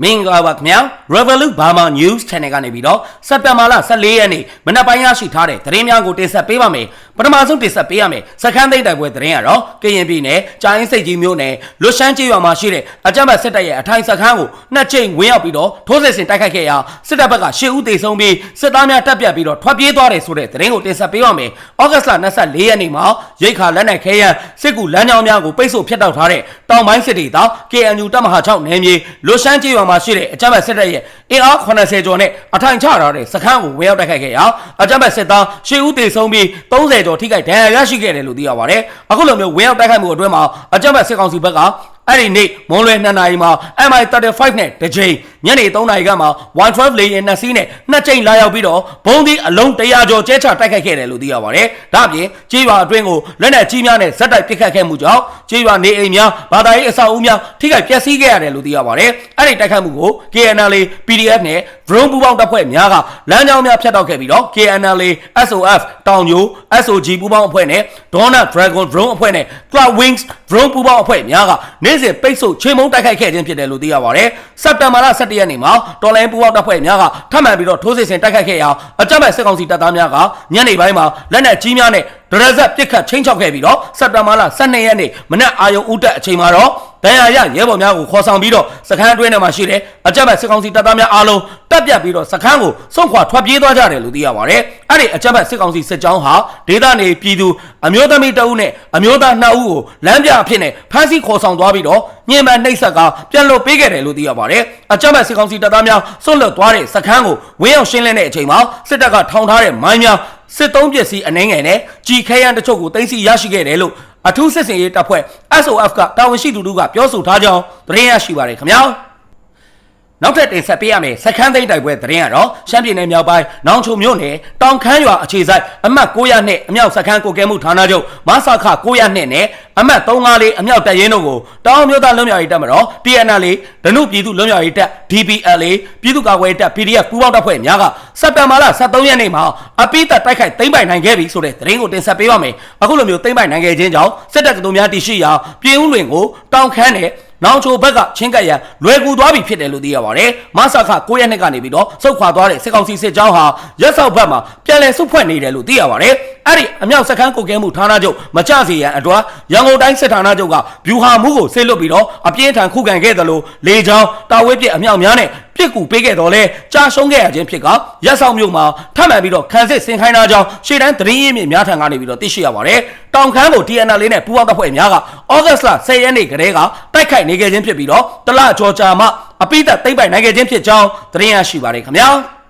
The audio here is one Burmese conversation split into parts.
မင်္ဂလာပါခင်ဗျာ Revolut Burma News Channel ကနေပြီးတော့စက်တင်ဘာလ14ရက်နေ့မနက်ပိုင်းရရှိထားတဲ့သတင်းများကိုတင်ဆက်ပေးပါမယ် ပထမဆုံးတင်ဆက်ပေးရမယ်စခန်းသိမ်းတိုက်ပွဲသတင်းကတော့ကရင်ပြည်နယ်ကြာအင်းစိတ်ကြီးမြို့နယ်လွတ်ရှမ်းကျေးရွာမှာရှိတဲ့အကြမ်းဖက်စစ်တပ်ရဲ့အထိုင်စခန်းကိုနှစ်ချိန်ဝင်ရောက်ပြီးတော့ထိုးစစ်ဆင်တိုက်ခိုက်ခဲ့ရာစစ်တပ်ဘက်ကရှေ့ဦးတေဆုံးပြီးစစ်သားများတပ်ပြတ်ပြီးတော့ထွက်ပြေးသွားတယ်ဆိုတဲ့သတင်းကိုတင်ဆက်ပေးပါမယ်ဩဂတ်လ24ရက်နေ့မှာရိတ်ခါလက်နက်ခဲယမ်းစစ်ကူလမ်းကြောင်းများကိုပိတ်ဆို့ဖျက်တောက်ထားတဲ့တောင်ပိုင်းစစ်ဒေသ KNU တပ်မဟာ6နယ်မြေလွတ်ရှမ်းကျေးရွာမှာရှိတဲ့အကြမ်းဖက်စစ်တပ်ရဲ့အင်အား80ကျော်နဲ့အထိုင်ချထားတဲ့စခန်းကိုဝင်ရောက်တိုက်ခိုက်ခဲ့ရာအကြမ်းဖက်စစ်သားရှေ့ဦးတေဆုံးပြီး30ကျော်ထိခိုက်ဒဏ်ရာရရှိခဲ့တယ်လို့သိရပါတယ်အခုလိုမျိုးဝင်ရောက်တိုက်ခိုက်မှုအတွင်းမှာအကြမ်းဖက်စစ်ကောင်စီဘက်က အဲ့ဒီနေ့မွန်လွယ်2နာရီမှာ MI35 နဲ့တစ်ချိန်ညနေ3နာရီကမှ112လေယာဉ်နှစ်စီးနဲ့နှစ်ချိန်လာရောက်ပြီးတော့ဘုံဒီအလုံး100ကျော်ကျဲချတိုက်ခိုက်ခဲ့တယ်လို့သိရပါတယ်။ဒါ့အပြင်ကြေးရွာအတွင်းကိုလက်နက်ကြီးများနဲ့ဇက်တိုက်ပစ်ခတ်ခဲ့မှုကြောင့်ကြေးရွာနေအိမ်များဘာသာရေးအဆောက်အဦများထိခိုက်ပျက်စီးခဲ့ရတယ်လို့သိရပါတယ်။အဲ့ဒီတိုက်ခိုက်မှုကို KNL PDF နဲ့ drone ပူးပေါင်းတပ်ဖွဲ့များကလမ်းကြောင်းများဖျက်တောက်ခဲ့ပြီးတော့ KNL SOF တောင်ညို SOG ပူးပေါင်းအဖွဲ့နဲ့ Donut Dragon drone အဖွဲ့နဲ့ Cloud Wings drone ပူးပေါင်းအဖွဲ့များကနေ့စဉ်ပိတ်ဆို့ချိန်မုံတိုက်ခိုက်ခဲ့ခြင်းဖြစ်တယ်လို့သိရပါတယ်။စက်တင်ဘာလ17ရက်နေ့မှာတော်လိုင်းပူးပေါင်းတပ်ဖွဲ့များကထပ်မံပြီးတော့ထိုးစစ်ဆင်တိုက်ခိုက်ခဲ့ရာအကြမ်းဖက်စစ်ကောင်စီတပ်သားများကညနေပိုင်းမှာလက်နက်ကြီးများနဲ့ ဒရဇက်ပစ်ခတ်ချင်းချောက်ခဲ့ပြီးတော့စက်တင်ဘာလ12ရက်နေ့မနက်အာရုံဦးတက်အချိန်မှာတော့ဒဏ်ရာရရဲဘော်များကိုခေါ်ဆောင်ပြီးတော့စခန်းအတွင်းထဲမှာရှိတဲ့အကြမ်းဖက်စစ်ကောင်စီတပ်သားများအားလုံးတပ်ပြတ်ပြီးတော့စခန်းကိုစွန့်ခွာထွက်ပြေးသွားကြတယ်လို့သိရပါတယ်။အဲ့ဒီအကြမ်းဖက်စစ်ကောင်စီစစ်ကြောင်းဟာဒေသနေပြည်သူအမျိုးသမီးတအုပ်နဲ့အမျိုးသားနှစ်ဦးကိုလမ်းပြအဖြစ်နဲ့ဖမ်းဆီးခေါ်ဆောင်သွားပြီးတော့ညင်ပန်နှိပ်ဆက်ကပြန်လွတ်ပေးခဲ့တယ်လို့သိရပါတယ်။အကြမ်းဖက်စစ်ကောင်စီတပ်သားများစွန့်လွတ်သွားတဲ့စခန်းကိုဝင်းအောင်ရှင်းလင်းတဲ့အချိန်မှာစစ်တပ်ကထောင်ထားတဲ့မိုင်းများ စစ်သုံးပစ္စည်းအနှဲငယ်နဲ့ကြီးခဲရန်တချို့ကိုတင်စီရရှိခဲ့တယ်လို့အထူးစစ်စင်ရေးတပ်ဖွဲ့ SOF ကတာဝန်ရှိသူတို့ကပြောဆိုထားကြောင်းသတင်းရရှိပါတယ်ခင်ဗျာ နောက်ထပ်တင်ဆက်ပေးရမယ်စခန်းသိမ်းတိုက်ပွဲသတင်းကတော့ရှမ်းပြည်နယ်မြောက်ပိုင်းနောင်ချုံမြို့နယ်တောင်ခမ်းရွာအခြေစိုက်အမှတ်900နဲ့အမြောက်စခန်းကိုကဲမှုဌာနချုပ်မဆခ900နဲ့နဲ့အမှတ်354အမြောက်တပ်ရင်းတို့ကိုတောင်မြို့သားလွတ်မြောက်ရေးတပ်မတော် TNL ဒနုပြည်သူလွတ်မြောက်ရေးတပ် DPL ပြည်သူ့ကာကွယ်ရေးတပ် PDF ပူးပေါင်းတပ်ဖွဲ့များကစက်တင်ဘာလ23ရက်နေ့မှာအပိသက်တိုက်ခိုက်သိမ်းပိုက်နိုင်ခဲ့ပြီဆိုတဲ့သတင်းကိုတင်ဆက်ပေးပါမယ်အခုလိုမျိုးသိမ်းပိုက်နိုင်ခဲ့ခြင်းကြောင့်စစ်တပ်ကတော်များတည်ရှိရာပြည်ဦးလွင်ကိုတောင်ခမ်းနဲ့ နောင်ချိုဘက်ကချင်းကပ်ရန်လွယ်ကူသွားပြီဖြစ်တယ်လို့သိရပါတယ်။မဆခ9ရက်နှစ်ကနေပြီးတော့စုတ်ခွာသွားတဲ့စစ်ကောင်စီစစ်ကြောင်းဟာရက်စောက်ဘက်မှာပြန်လည်စုဖွဲ့နေတယ်လို့သိရပါတယ်။အဲ့ဒီအမြောက်စခန်းကိုကဲမှုဌာနချုပ်မကြစေရန်အတွက်ရန်ကုန်တိုင်းစစ်ဌာနချုပ်ကဗျူဟာမှုကိုဆေးလွတ်ပြီးတော့အပြင်းထန်ခုခံခဲ့တယ်လို့လေချောင်းတာဝဲပြစ်အမြောက်များနဲ့ပြစ်ကူပေးခဲ့တော့လဲကြာရှုံးခဲ့ရခြင်းဖြစ်ကရက်ဆောင်မြို့မှာထပ်မံပြီးတော့ခံစစ်ဆင်ခိုင်းတာကြောင့်ရှေ့တန်းသတင်းရင်းမြစ်များထံကနေပြီးတော့သိရှိရပါတယ်။တောင်ခမ်းကို TNL လေးနဲ့ပူးပေါင်းတပ်ဖွဲ့များကဩဂတ်စ်လ10ရက်နေ့ကတည်းကတိုက်ခိုက်နေခဲ့ခြင်းဖြစ်ပြီးတော့တလကြော်ကြာမှအပိသက်သိမ့်ပိုက်နိုင်ခဲ့ခြင်းဖြစ်ကြောင်းသတင်းရရှိပါတယ်ခင်ဗျာ။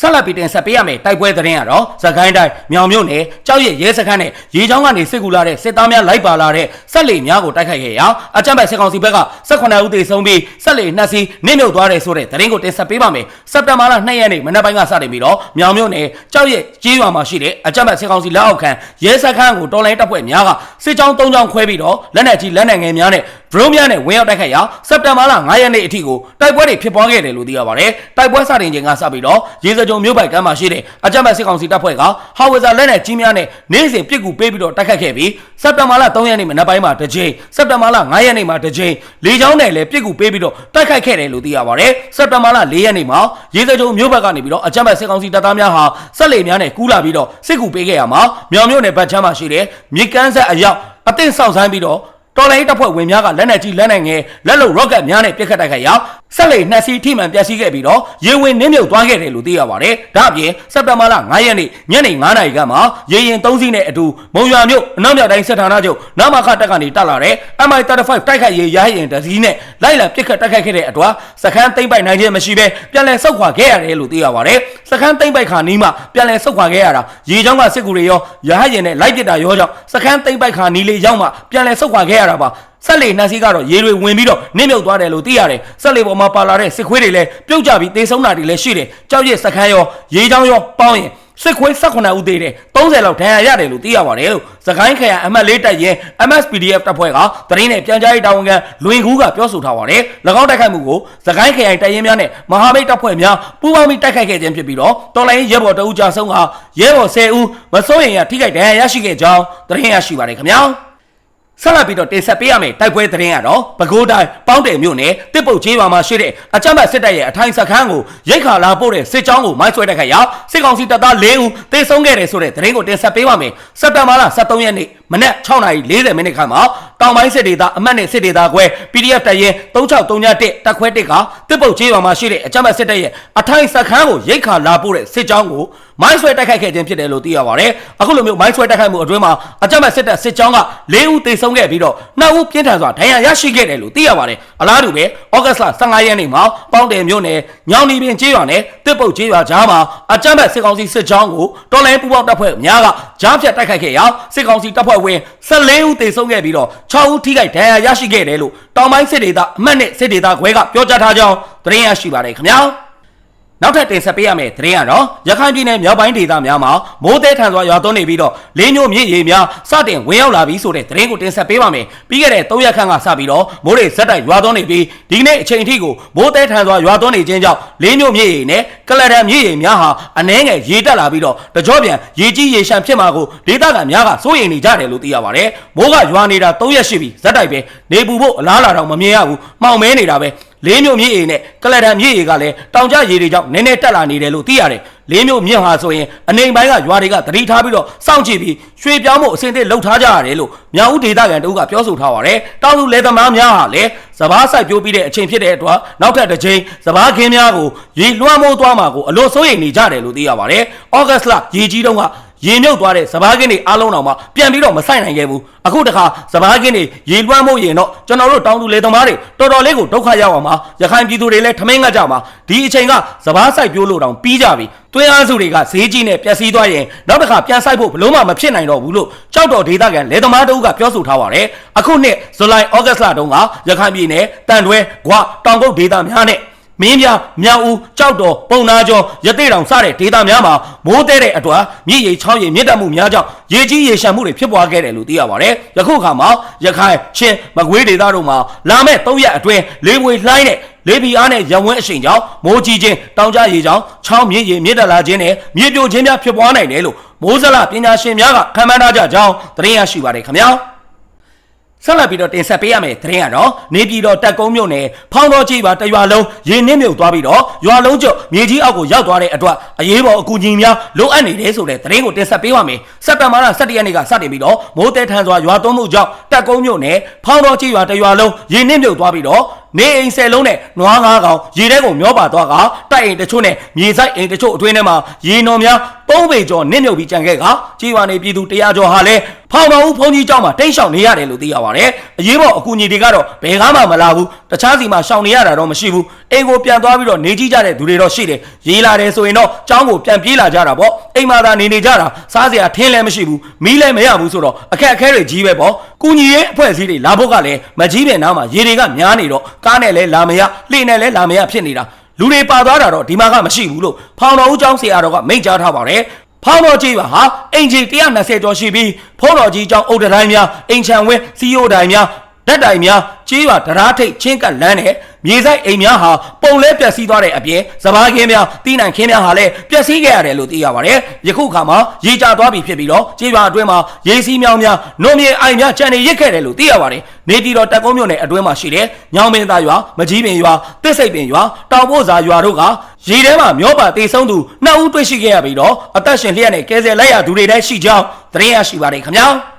ဆက်လက်ပြီးတင်ဆက်ပေးရမယ်တိုက်ပွဲသတင်းကတော့သခိုင်းတိုင်းမြောင်မြို့နယ်ကြောက်ရရဲစခန်းနဲ့ရေချောင်းကနေစစ်ကူလာတဲ့စစ်သားများလိုက်ပါလာတဲ့ဆက်လေများကိုတိုက်ခိုက်ခဲ့ရာအကြမ်းဖက်စစ်ကောင်စီဘက်က18ဦးသေဆုံးပြီးဆက်လေနှစ်စီးနစ်မြုပ်သွားတယ်ဆိုတဲ့သတင်းကိုတင်ဆက်ပေးပါမယ်စက်တင်ဘာလ2ရက်နေ့မနက်ပိုင်းကစတင်ပြီးတော့မြောင်မြို့နယ်ကြောက်ရကျေးရွာမှာရှိတဲ့အကြမ်းဖက်စစ်ကောင်စီလက်အောက်ခံရဲစခန်းကိုတော်လိုင်းတပ်ဖွဲ့များကစစ်ကြောင်း၃ကြောင်းခွဲပြီးတော့လက်နက်ကြီးလက်နက်ငယ်များနဲ့ drone များနဲ့ဝင်ရောက်တိုက်ခိုက်ရာစက်တင်ဘာလ9ရက်နေ့အထိကိုတိုက်ပွဲတွေဖြစ်ပွားခဲ့တယ်လို့သိရပါတယ်တိုက်ပွဲစတင်ချိန်ကစပြီးတော့ရေစကြုံမြို့ပိုက်ကမ်းမှာရှိတဲ့အကြမ်းဖက်စစ်ကောင်စီတပ်ဖွဲ့ကဟာဝဇာလက်နက်ကြီးများနဲ့နေ့စဉ်ပြစ်ကူပေးပြီးတော့တိုက်ခိုက်ခဲ့ပြီးစက်တင်ဘာလ3ရက်နေ့မနက်ပိုင်းမှာတစ်ကြိမ်စက်တင်ဘာလ9ရက်နေ့မှာတစ်ကြိမ်လေကြောင်းနဲ့လည်းပြစ်ကူပေးပြီးတော့တိုက်ခိုက်ခဲ့တယ်လို့သိရပါတယ်စက်တင်ဘာလ4ရက်နေ့မှာရေစကြုံမြို့ဘက်ကနေပြီးတော့အကြမ်းဖက်စစ်ကောင်စီတပ်သားများဟာဆက်လေများနဲ့ကူးလာပြီးတော့စစ်ကူပေးခဲ့ရမှာမြောင်မြို့နယ်ဘက်ချမ်းမှာရှိတဲ့မြေကမ်းဆက်အရောက်အသင့်ဆောက်ဆိုင်ပြီးတော့ တော်လိုင်းတပ်ဖွဲ့ဝင်များကလက်နက်ကြီးလက်နက်ငယ်လက်လုံရော့ကတ်များနဲ့ပစ်ခတ်တိုက်ခိုက်ရာ ဆက်လေနှစ်စီးထိမှန်ပျက်စီးခဲ့ပြီးတော့ရေဝင်နင်းမြုပ်သွားခဲ့တယ်လို့သိရပါတယ်။ဒါ့အပြင်စက်တဘာလ9ရက်နေ့ညနေ9နာရီကမှရေရင်3စီးနဲ့အတူမုံရွာမြို့အနောက်မြောက်တိုင်းစစ်ဌာနချုပ်နမခတက်ကနေတက်လာတဲ့ MI35 တိုက်ခိုက်ရေးရဟရင်တစည်းနဲ့လိုက်လံပစ်ခတ်တိုက်ခိုက်ခဲ့တဲ့အတွက်စခန်းသိမ့်ပိုက်နိုင်ခြင်းမရှိဘဲပြန်လည်ဆုတ်ခွာခဲ့ရတယ်လို့သိရပါတယ်။စခန်းသိမ့်ပိုက်ခါနီးမှပြန်လည်ဆုတ်ခွာခဲ့ရတာရေချောင်းကစစ်ကူတွေရောရဟရင်နဲ့လိုက်ပစ်တာရောကြောင့်စခန်းသိမ့်ပိုက်ခါနီးလေးရောက်မှပြန်လည်ဆုတ်ခွာခဲ့ရတာပါ။ ဆက်လေနှက်စီးကတော့ရေတွေဝင်ပြီးတော့နစ်မြုပ်သွားတယ်လို့သိရတယ်ဆက်လေပေါ်မှာပါလာတဲ့စစ်ခွေးတွေလည်းပြုတ်ကြပြီးသေဆုံးတာတွေလည်းရှိတယ်ကြောက်ရစ်စခန်းရောရေချောင်းရောပေါင်းရင်စစ်ခွေး18ဦးသေးတယ်30လောက်ဒဏ်ရာရတယ်လို့သိရပါတယ်လို့စကိုင်းခရိုင်အမှတ်၄တပ်ရင် MSPDF တပ်ဖွဲ့ကသတင်းနဲ့ပြန်ကြားရေးတာဝန်ခံလွင်ကူးကပြောဆိုထားပါတယ်၎င်းတိုက်ခိုက်မှုကိုစကိုင်းခရိုင်တပ်ရင်များနဲ့မဟာမိတ်တပ်ဖွဲ့များပူးပေါင်းပြီးတိုက်ခိုက်ခဲ့ခြင်းဖြစ်ပြီးတော့တော်လိုင်းရဲဘော်တအူးကြဆုံးကရဲဘော်10ဦးမစိုးရင်ရထိခိုက်ဒဏ်ရာရရှိခဲ့ကြောင်းသတင်းရရှိပါတယ်ခင်ဗျာ ဆက်လက်ပြီးတော့တင်ဆက်ပေးရမယ်တိုက်ပွဲသတင်းကတော့ပဲခူးတိုင်းပေါင်းတယ်မြို့နယ်တစ်ပုတ်ကြီးရွာမှာရှိတဲ့အကြမ်းဖက်စစ်တပ်ရဲ့အထိုင်စခန်းကိုရိတ်ခါလာပို့တဲ့စစ်ကြောင်းကိုမိုင်းဆွဲတဲ့ခါရောက်စစ်ကောင်စီတပ်သား၄ဦးတေဆုံးခဲ့တယ်ဆိုတဲ့သတင်းကိုတင်ဆက်ပေးပါမယ်စက်တဘာလ23ရက်နေ့မနက်6:40မိနစ်ခန့်မှာ တောင်ပိုင်းစစ်ဒေသအမှတ်နဲ့စစ်ဒေသခွဲ PDF တပ်ရင်း3631တပ်ခွဲ1ကတစ်ပုတ်ကြီးရွာမှာရှိတဲ့အကြမ်းဖက်စစ်တပ်ရဲ့အထိုင်စခန်းကိုရိတ်ခါလာပို့တဲ့စစ်ကြောင်းကိုမိုင်းဆွဲတိုက်ခိုက်ခဲ့ခြင်းဖြစ်တယ်လို့သိရပါတယ်အခုလိုမျိုးမိုင်းဆွဲတိုက်ခိုက်မှုအတွင်းမှာအကြမ်းဖက်စစ်တပ်စစ်ကြောင်းက၄ဦးတေဆုံးခဲ့ပြီးတော့နှစ်ဦးပြင်းထန်စွာဒဏ်ရာရရှိခဲ့တယ်လို့သိရပါတယ်အလားတူပဲဩဂတ်စ်လ15ရက်နေ့မှာပေါင်းတယ်မြို့နယ်ညောင်နီပင်ကျေးရွာနဲ့တစ်ပုတ်ကျေးရွာကြားမှာအကြမ်းဖက်စစ်ကောင်စီစစ်ကြောင်းကိုတော်လိုင်းပူပေါင်းတပ်ဖွဲ့များကကြားဖြတ်တိုက်ခိုက်ခဲ့ရာစစ်ကောင်စီတပ်ဖွဲ့ဝင်14ဦးတေဆုံးခဲ့ပြီးတော့6ဦးထိခိုက်ဒဏ်ရာရရှိခဲ့တယ်လို့တောင်ပိုင်းစစ်ဒေသအမှတ်နဲ့စစ်ဒေသခွဲကပြောကြားထားကြောင်းသတင်းရရှိပါတယ်ခင်ဗျာ နောက်ထပ်တင်ဆက်ပေးရမယ့်သတင်းကတော့ရခိုင်ပြည်နယ်မြောက်ပိုင်းဒေသများမှာမိုးတဲထန်စွာရွာသွန်းနေပြီးတော့လေးမျိုးမြစ်ရေများစတင်ဝင်ရောက်လာပြီးဆိုတဲ့သတင်းကိုတင်ဆက်ပေးပါမယ်။ပြီးခဲ့တဲ့၃ရက်ခန့်ကစပြီးတော့မိုးတွေဇက်တိုက်ရွာသွန်းနေပြီးဒီကနေ့အချိန်အထိကိုမိုးတဲထန်စွာရွာသွန်းနေခြင်းကြောင့်လေးမျိုးမြစ်ရေနဲ့ကလဒန်မြစ်ရေများဟာအနှဲငယ်ရေတက်လာပြီးတော့တကြောပြန်ရေကြီးရေရှမ်းဖြစ်မှာကိုဒေသခံများကစိုးရိမ်နေကြတယ်လို့သိရပါတယ်။မိုးကရွာနေတာ၃ရက်ရှိပြီဇက်တိုက်ပဲနေပူဖို့အလားလာတော့မမြင်ရဘူး။မှောင်မဲနေတာပဲ။ လေးမျိုးမြစ်ရေနဲ့ကလဒန်မြစ်ရေကလည်းတောင်ကျရေတွေကြောင့်နည်းနည်းတက်လာနေတယ်လို့သိရတယ်။လေးမျိုးမြစ်ဟာဆိုရင်အနေပိုင်းကရွာတွေကသတိထားပြီးတော့စောင့်ကြည့်ပြီးရွှေပြောင်းမှုအစဉ်အသစ်လှုပ်ထားကြရတယ်လို့မြောက်ဦးဒေသခံတို့ကပြောဆိုထားပါတယ်။တောင်သူလယ်သမားများဟာလည်းစပားစိုက်ပျိုးပြီးတဲ့အချိန်ဖြစ်တဲ့အတွက်နောက်ထပ်တစ်ချိန်စပားခင်းများကိုရေလွှမ်းမိုးသွားမှာကိုအလို့စိုးရိမ်နေကြတယ်လို့သိရပါတယ်။ဩဂတ်စ်လရေကြီးတုန်းက ရေမြုပ်သွားတဲ့စပားကင်းတွေအားလုံးတော်မှာပြန်ပြီးတော့မဆိုင်နိုင်ခဲ့ဘူးအခုတခါစပားကင်းတွေရေလွှမ်းမိုးရင်တော့ကျွန်တော်တို့တောင်သူလေသမားတွေတော်တော်လေးကိုဒုက္ခရောက်အောင်ပါရခိုင်ပြည်သူတွေလည်းထမင်းငတ်ကြပါဒီအချိန်ကစပားဆိုင်ပြိုးလို့တောင်ပြီးကြပြီတွင်းအားစုတွေကဈေးကြီးနဲ့ပျက်စီးသွားရင်နောက်တစ်ခါပြန်ဆိုင်ဖို့ဘလို့မှမဖြစ်နိုင်တော့ဘူးလို့ကြောက်တော်ဒေသခံလေသမားတို့ကပြောဆိုထားပါတယ်အခုနှစ်ဇူလိုင်ဩဂတ်လတုန်းကရခိုင်ပြည်နယ်တန်တွဲဂွတောင်ကုတ်ဒေသများနဲ့ မင်းပြမြောက်ဦးကြောက်တော်ပုံနာကျော်ရသေးတောင်စတဲ့ဒေသများမှာမိုးတဲတဲ့အတွက်မြစ်ရေချောင်းရေမြင့်တက်မှုများကြောင့်ရေကြီးရေရှမ်းမှုတွေဖြစ်ပွားခဲ့တယ်လို့သိရပါတယ်။ယခုအခါမှာရခိုင်ချင်းမကွေးဒေသတို့မှာလာမယ့်၃ရက်အတွင်းလေးဝေလှိုင်းတဲ့လေပီအားနဲ့ရဝင်းအရှိန်ကြောင့်မိုးကြီးခြင်းတောင်ကျရေကြောင့်ချောင်းမြင့်ရေမြင့်တက်လာခြင်းနဲ့မြေပြိုခြင်းများဖြစ်ပွားနိုင်တယ်လို့မိုးစလပညာရှင်များကခန့်မှန်းထားကြကြောင်းသတင်းရရှိပါတယ်ခင်ဗျာ။ ဆက်လက်ပြီးတော့တင်ဆက်ပေးရမယ့်သတင်းကတော့နေပြည်တော်တက်ကုန်းမြို့နယ်ဖောင်းတော်ကြီးပါတရွာလုံးရေနစ်မြုပ်သွားပြီးတော့ရွာလုံးကျော်မြေကြီးအောက်ကိုရောက်သွားတဲ့အတွက်အရေးပေါ်အကူအညီများလိုအပ်နေတယ်ဆိုတဲ့သတင်းကိုတင်ဆက်ပေးပါမယ်စက်တဘာလ17ရက်နေ့ကစတင်ပြီးတော့မိုးတဲထန်စွာရွာသွန်းမှုကြောင့်တက်ကုန်းမြို့နယ်ဖောင်းတော်ကြီးရွာတရွာလုံးရေနစ်မြုပ်သွားပြီးတော့ နေအိမ်ဆယ်လုံးနဲ့နွားငါးကောင်ရေထဲကိုမျောပါသွားကတိုက်အိမ်တချို့နဲ့မြေဆိုင်အိမ်တချို့အတွင်းထဲမှာရေနော်များသုံးပေကျော်နစ်မြုပ်ပြီးကြံခဲ့ကကြီးဝါနေပြည်သူတရားကျော်ဟာလည်းဖောင်တော်ဦးဘုန်းကြီးကျောင်းမှာတိတ်ရှောင်နေရတယ်လို့သိရပါတယ်အရေးပေါ်အကူအညီတွေကတော့ဘယ်ကားမှမလာဘူးတခြားစီမှာရှောင်နေရတာတော့မရှိဘူးအိမ်ကိုပြန်သွားပြီးတော့နေကြည့်ကြတဲ့သူတွေတော့ရှိတယ်ရေးလာတယ်ဆိုရင်တော့ကျောင်းကိုပြန်ပြေးလာကြတာပေါ့အိမ်မှာသာနေနေကြတာစားစရာထင်းလည်းမရှိဘူးမီးလည်းမရဘူးဆိုတော့အခက်အခဲတွေကြီးပဲပေါ့ ကူညီရေးအဖွဲ့အစည်းတွေလာဖို့ကလည်းမကြီးပင်နားမှာရေတွေကများနေတော့ကားနဲ့လည်းလာမရလှေနဲ့လည်းလာမရဖြစ်နေတာလူတွေပါသွားတာတော့ဒီမှာကမရှိဘူးလို့ဖောင်တော်ဦးကျောင်းဆရာတော်ကမိန့်ကြားထားပါတယ်ဖောင်းတော်ကြီးပါဟာအင်ဂျီ120ကျော်ရှိပြီးဖုံးတော်ကြီးကျောင်းအုတ်တိုင်းများအင်ချံဝင်းစီယိုတိုင်းများဓာတ်တိုင်များ ကြေးရွာတရားထိတ်ချင်းကပ်လန်းနဲ့မြေဆိုင်အိမ်များဟာပုံလဲပျက်စီးသွားတဲ့အပြင်စပားခင်းများတီးနိုင်ခင်းများဟာလည်းပျက်စီးခဲ့ရတယ်လို့သိရပါတယ်။ယခုခါမှာရေကျသွားပြီဖြစ်ပြီးတော့ကြေးရွာအတွင်းမှာရေစီးမြောင်းများနှုံမြေအိုင်များကြံနေရစ်ခဲ့တယ်လို့သိရပါတယ်။နေပြည်တော်တက်ကုန်းမြို့နယ်အတွင်းမှာရှိတဲ့ညောင်မင်းသားရွာမကြီးပင်ရွာတစ်စိတ်ပင်ရွာတောင်ပို့စာရွာတို့ကရေထဲမှာမျောပါတေဆုံးသူနှစ်ဦးတွေ့ရှိခဲ့ရပြီးတော့အသက်ရှင်လျက်နဲ့ကဲဆယ်လိုက်ရသူတွေလည်းရှိကြောင်းသတင်းရရှိပါတယ်ခင်ဗျာ။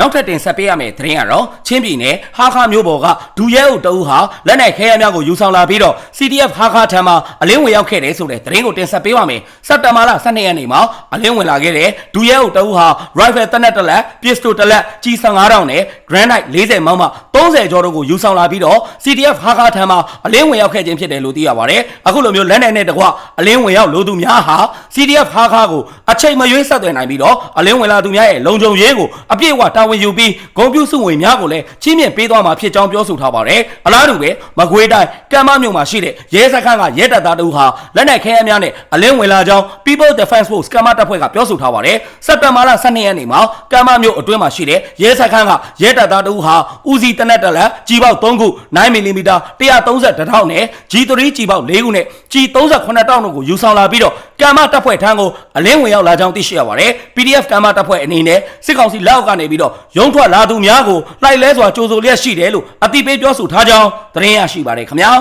နောက်ထပ်တင်ဆက်ပေးရမယ့်သတင်းကတော့ချင်းပြည်နယ်ဟာခါမြို့ပေါ်ကဒူရဲအုပ်တအူးဟာလက်နက်ခဲယမ်းများကိုယူဆောင်လာပြီးတော့ CDF ဟာခါထံမှအလင်းဝင်ရောက်ခဲ့တယ်ဆိုတဲ့သတင်းကိုတင်ဆက်ပေးပါမယ်။စက်တဘာလ12ရက်နေ့မှာအလင်းဝင်လာခဲ့တဲ့ဒူရဲအုပ်တအူးဟာ rifle တနက်တစ်လက် pistol တစ်လက်ကြီး15တောင်နဲ့ granite 40မောင်းမှ 30ကျော်တို့ကိုယူဆောင်လာပြီးတော့ CDF ဟာခါထံမှအလင်းဝင်ရောက်ခဲ့ခြင်းဖြစ်တယ်လို့သိရပါတယ်။အခုလိုမျိုးလက်နက်နဲ့တကွအလင်းဝင်ရောက်လို့သူများဟာ CDF ဟာခါကိုအချိန်မရွေးဆက်သွယ်နိုင်ပြီးတော့အလင်းဝင်လာသူများရဲ့လုံခြုံရေးကိုအပြည့်အဝတာဝန်ယူပြီးဂုံပြူစုဝင်များကိုလည်းချင်းမြင့်ပေးသွားမှာဖြစ်ကြောင်းပြောဆိုထားပါတယ်။အလားတူပဲမကွေးတိုင်းကမ်းမမြို့မှာရှိတဲ့ရဲစခန်းကရဲတပ်သားတို့ဟာလက်နက်ခဲယမ်းများနဲ့အလင်းဝင်လာကြောင်း People Defense Force ကမ်းမတပ်ဖွဲ့ကပြောဆိုထားပါတယ်။စက်တင်ဘာလ12ရက်နေ့မှာကမ်းမမြို့အတွင်းမှာရှိတဲ့ရဲစခန်းကရဲတပ်သားတို့ဟာဦးစီးတနက်တလက်ကြီးပေါက်3ခု9မီလီမီတာ130တောင်နဲ့ G3 ကြီးပေါက်4ခုနဲ့ G38 တောင်တို့ကိုယူဆောင်လာပြီးတော့ကမ်းမတပ်ဖွဲ့ထံကိုအလင်းဝင်ရောက်လာကြောင်းသိရှိရပါတယ်။ PDF ကမ်းမတပ်ဖွဲ့အနေနဲ့စစ်ကောင်စီလက်အောက်ကနေပြီးတော့ရုံးထွက်လာသူများကိုလိုက်လဲစွာကြိုဆိုလျက်ရှိတယ်လို့အတိပေးပြောဆိုထားကြောင်းသတင်းရရှိပါတယ်ခင်ဗျာ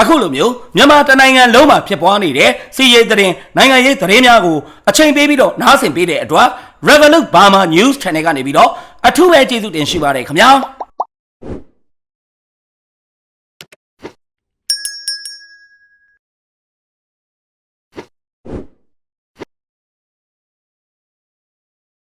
အခုလိုမျိုးမြန်မာတနိုင်ငံလုံးမှာဖြစ်ပွားနေတဲ့စီးရေးသတင်းနိုင်ငံရေးသတင်းများကိုအချိန်ပေးပြီးတော့နားဆင်ပေးတဲ့အတွက် Revolut Burma News Channel ကနေပြီးတော့အထူးပဲကျေးဇူးတင်ရှိပါတယ်ခင်ဗျာ you.